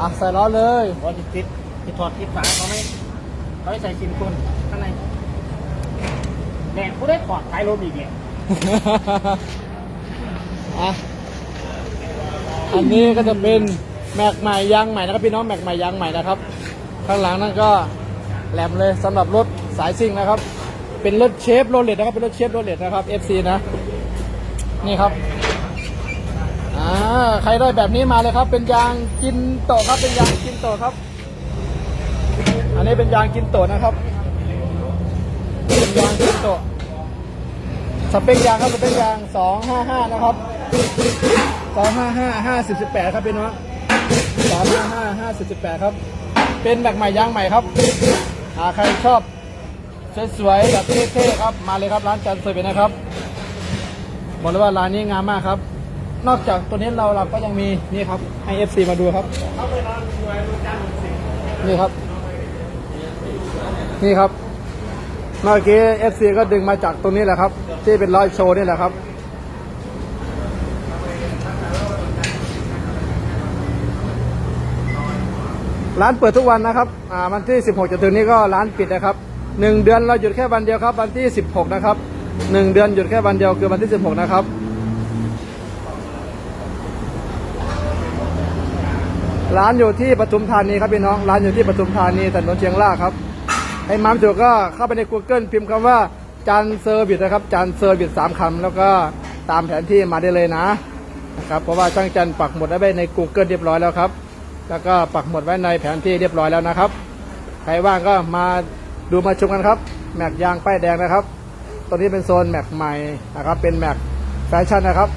อะใส่ล้อเลยว่าจะติดจะถอดติดฝาเขาไม่เขาไม่ใส่ซิลิโคนข้างในแม่กูได้ถอดท้ายรถอีกเนี่ยอะอันนี้ก็จะเป็นแม็กใหม่ยางใหม่นะครับพี่น้องแม็กใหม่ยางใหม่นะครับ ข้างหลังนั่นก็แหลมเลยสำหรับรถสายซิ่งนะครับ เป็นรถเชฟโรเลตนะครับเป็นรถเชฟโรเลตนะครับ FC นะนี่ครับ อ่าใครได้แบบนี้มาเลยครับ เป็นยางกินโตครับเป็นยางกินโตครับ อันนี้เป็นยางกินโตนะครับเป็นยางกินโตสเปคยางครับสเปคยาง255นะครับ255 50 18ครับพี่น้อง255 50 18ครับ เป็นแบบใหม่ยางใหม่ครับอ่าใครชอบสวยๆแบบเท่ๆครับมาเลยครับร้านจันทร์สวยนะครับบอกเลยว่าร้านนี้งามมากครับ นอกจากตัวนี้เราเราก็ยังมีนี่ครับให้ FC มาดูครับนี่ครับ นี่ครับ เมื่อกี้ FC ก็ดึงมาจากตรงนี้แหละครับ ที่เป็นรอยโชว์นี่แหละครับร้านเปิดทุกวันนะครับ อ่า วันที่ 16จะถึงนี้ก็ร้านปิดนะครับหนึ่งเดือนเราหยุดแค่วันเดียวครับ วันที่ 16 นะครับหนึ่งเดือนหยุดแค่วันเดียวคือวันที่ 16 นะครับ ร้านอยู่ที่ปทุมธานีครับพี่น้อง ร้านอยู่ที่ปทุมธานีถนนเชียงรากครับ ให้มาม่ถูก็เข้าไปใน Google พิมพ์คำว่าจันเซอร์วิสนะครับจันเซอร์วิสสามคำแล้วก็ตามแผนที่มาได้เลยนะนะครับเพราะว่าช่างจันปักหมุดไว้ใน Google เรียบร้อยแล้วครับ แล้วก็ปักหมุดไว้ในแผนที่เรียบร้อยแล้วนะครับ ใครว่างก็มาดูมาชมกันครับ แม็กยางป้ายแดงนะครับตอนนี้เป็นโซนแม็กใหม่นะครับ เป็นแม็กแฟชั่นนะครับ